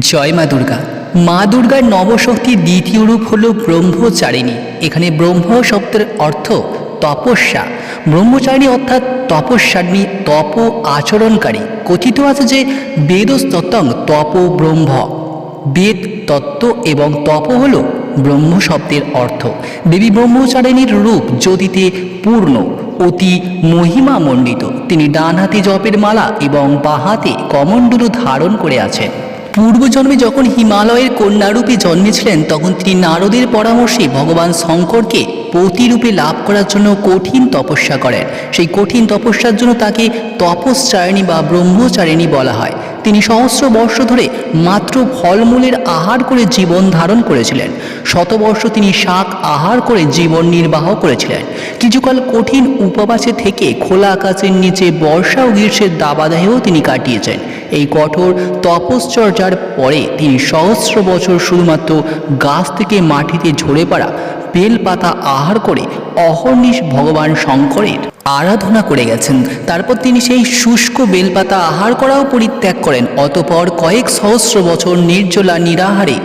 জয় মা দুর্গা। মা দুর্গার নবশক্তির দ্বিতীয় রূপ হল ব্রহ্মচারিণী। এখানে ব্রহ্ম শব্দের অর্থ তপস্যা। ব্রহ্মচারিণী অর্থাৎ তপস্যাগ্নি, তপ আচরণকারী। কথিত আছে যে বেদস্তত্ত্বং তপ ব্রহ্ম। বেদ, তত্ত্ব এবং তপ হল ব্রহ্ম শব্দের অর্থ। দেবী ব্রহ্মচারিণীর রূপ জ্যোতিতে পূর্ণ, অতি মহিমামণ্ডিত। তিনি ডান হাতে জপের মালা এবং বাঁ হাতে কমণ্ডলু ধারণ করে আছেন। পূর্বজন্মে যখন হিমালয়ের কন্যারূপে জন্মেছিলেন, তখন তিনি নারদের পরামর্শে ভগবান শঙ্করকে পতিরূপে লাভ করার জন্য কঠিন তপস্যা করেন। সেই কঠিন তপস্যার জন্য তাকে তপশ্চারিণী বা ব্রহ্মচারিণী বলা হয়। তিনি সহস্র বর্ষ ধরে মাত্র ফলমূলের আহার করে জীবন ধারণ করেছিলেন। শতবর্ষ তিনি শাক আহার করে জীবন নির্বাহ করেছিলেন। কিছুকাল কঠিন উপবাসে থেকে খোলা আকাশের নিচে বর্ষা ও গ্রীষ্মের দাবাদাহেও তিনি কাটিয়েছেন। এই কঠোর তপশ্চর্যার পরে তিনি সহস্র বছর শুধুমাত্র গাছ থেকে মাটিতে ঝরে পড়া বেলপাতা আহার করে অহর্নিশ ভগবান শঙ্করের আরাধনা করে গেছেন। তারপর তিনি সেই শুষ্ক বেলপাতা আহার করাও পরিত্যাগ করেন। অতপর কয়েক সহস্র বছর নির্জলা নিরাহারে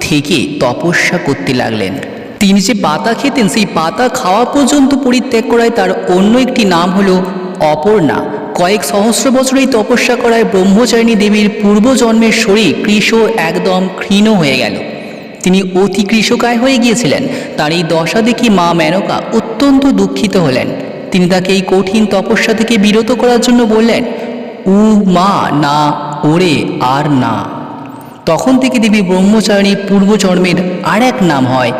থেকে তপস্যা করতে লাগলেন। তিনি যে পাতা খেতেন, সেই পাতা খাওয়া পর্যন্ত পরিত্যাগ করায় তার অন্য একটি নাম হলো অপর্ণা। কয়েক সহস্র বছর এই তপস্যা করায় ব্রহ্মচারিণী দেবীর পূর্বজন্মের শরীর কৃষ একদম ক্ষীণ হয়ে গেল। তিনি অতি কৃষকায় হয়ে গিয়েছিলেন। তার এই দশা দেখে মা মেনকা অত্যন্ত দুঃখিত হলেন। তিনি তাকে এই কঠিন তপস্যা থেকে বিরত করার জন্য বললেন, উ মা, না, ওরে, আর না। তখন থেকে দেবী ব্রহ্মচারিণী পূর্বজন্মের আর এক নাম হয়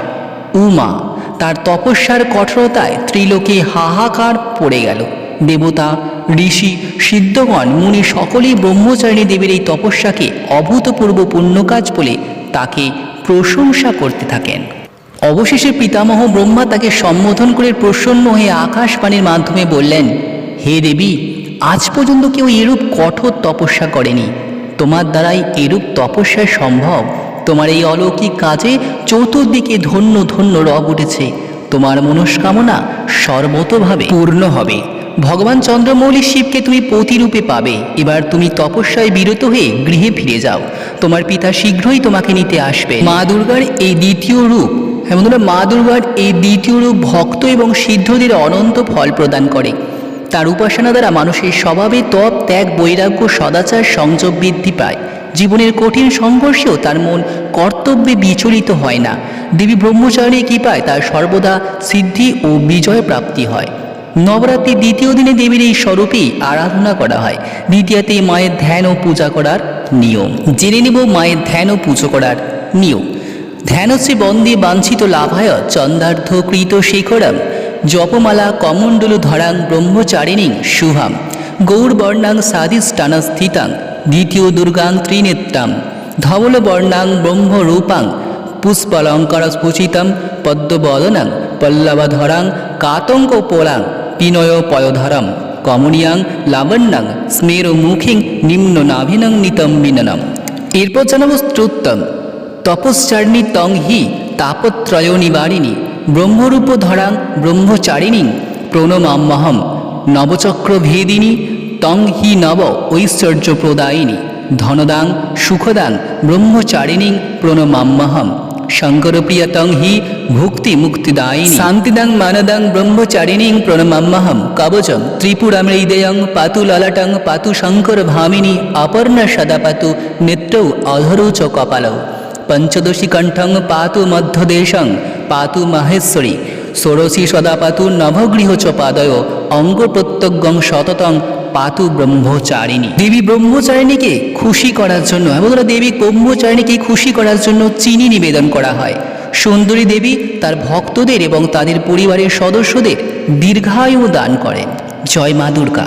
উমা, তার তপস্যার কঠোরতায় ত্রিলোকে হাহাকার পড়ে গেল। দেবতা, ঋষি, সিদ্ধগণ, মুনি সকলেই ব্রহ্মচারিণী দেবীর এই তপস্যাকে অভূতপূর্ব পুণ্যকাজ বলে তাকে প্রশংসা করতে থাকেন। অবশেষে পিতামহ ব্রহ্মা তাকে সম্বোধন করে প্রসন্ন হয়ে আকাশবাণীর মাধ্যমে বললেন, হে দেবী, আজ পর্যন্ত কেউ এরূপ কঠোর তপস্যা করেনি। তোমার দ্বারাই এরূপ তপস্যা সম্ভব। তোমার এই অলৌকিক কাজে চতুর্দিকে ধন্য ধন্য রব উঠেছে। তোমার মনস্কামনা সর্বতভাবে পূর্ণ হবে। ভগবান চন্দ্রমৌলি শিবকে তুমি পতিরূপে পাবে। এবার তুমি তপস্যায় বিরত হয়ে গৃহে ফিরে যাও। তোমার পিতা শীঘ্রই তোমাকে নিতে আসবে। মা দুর্গার এই দ্বিতীয় রূপ হ্যাঁ বন্ধুরা, মা দুর্গার এই দ্বিতীয় রূপ ভক্ত এবং সিদ্ধদের অনন্ত ফল প্রদান করে। তার উপাসনা দ্বারা মানুষের স্বভাবে তপ, ত্যাগ, বৈরাগ্য, সদাচার, সংযোগ বৃদ্ধি পায়। জীবনের কঠিন সংঘর্ষেও তার মন কর্তব্যে বিচলিত হয় না। দেবী ব্রহ্মচারী কৃপায় তার সর্বদা সিদ্ধি ও বিজয় প্রাপ্তি হয়। নবরাত্রির দ্বিতীয় দিনে দেবীর এই স্বরূপেই আরাধনা করা হয়। দ্বিতীয়তে মায়ের ধ্যান ও পূজা করার নিয়ম। জেনে নেব মায়ের ধ্যান ও পুজো করার নিয়ম। ধ্যানশ্রী বন্দে বাঞ্ছিত লাভায় চন্দার্ধ কৃত শেখরম। জপমালা কমণ্ডলু ধরাং ব্রহ্মচারিণী শুভাম। গৌরবর্ণাং সাদিষ্টান স্থিতাং দ্বিতীয় দুর্গাং ত্রিনেত্রাম ধবল বর্ণাং ব্রহ্মরূপাং পুষ্পলঙ্কার স্ফুচিতম পদ্মবদনাং, পল্লবধরাং কাতঙ্ক পোলাং পিনয় পয়ধরম কমনীয়াং লাবণ্যাং স্মের মুখিং নিম্ন নাভিনং নিতম মিননম। এরপর জানাব স্ত্রোত্তম তপশ্চারিণী তং হি, তাপত্রয় নিবারিণী, ব্রহ্মরূপ ধরাং ব্রহ্মচারিণী প্রণমাম্যহম নবচক্র ভেদিনী তং হি নব ঐশ্বর্য প্রদায়িনী ধনদাং, সুখদাং, ব্রহ্মচারিণী প্রণমাম্যহম শঙ্করপ্রিয়তং হি ভুক্তি মুক্তিদায়িনী শান্তিদাং, মানদাং, ব্রহ্মচারিণী প্রণমাম্যহম কবচম ত্রিপুরামৃদয়ং পাতু ললাটং পাতু শঙ্কর ভামিনী অপর্ণা সদা পাতু নেত্রৌ অধরৌ চ কপালৌ। পঞ্চদশী কণ্ঠং, পাতু মধ্যদেশং, পাতু মাহেশ্বরী। ষোড়শী সদা পাতু নভগৃহ চ পাদয় অঙ্গ প্রত্যঙ্গং সততং পাতু ব্রহ্মচারিণী। দেবী ব্রহ্মচারিণীকে খুশি করার জন্য এবং দেবী ব্রহ্মচারিণীকে খুশি করার জন্য চিনি নিবেদন করা হয়। সুন্দরী দেবী তার ভক্তদের এবং তাদের পরিবারের সদস্যদের দীর্ঘায়ু দান করেন। জয় মা দুর্গা।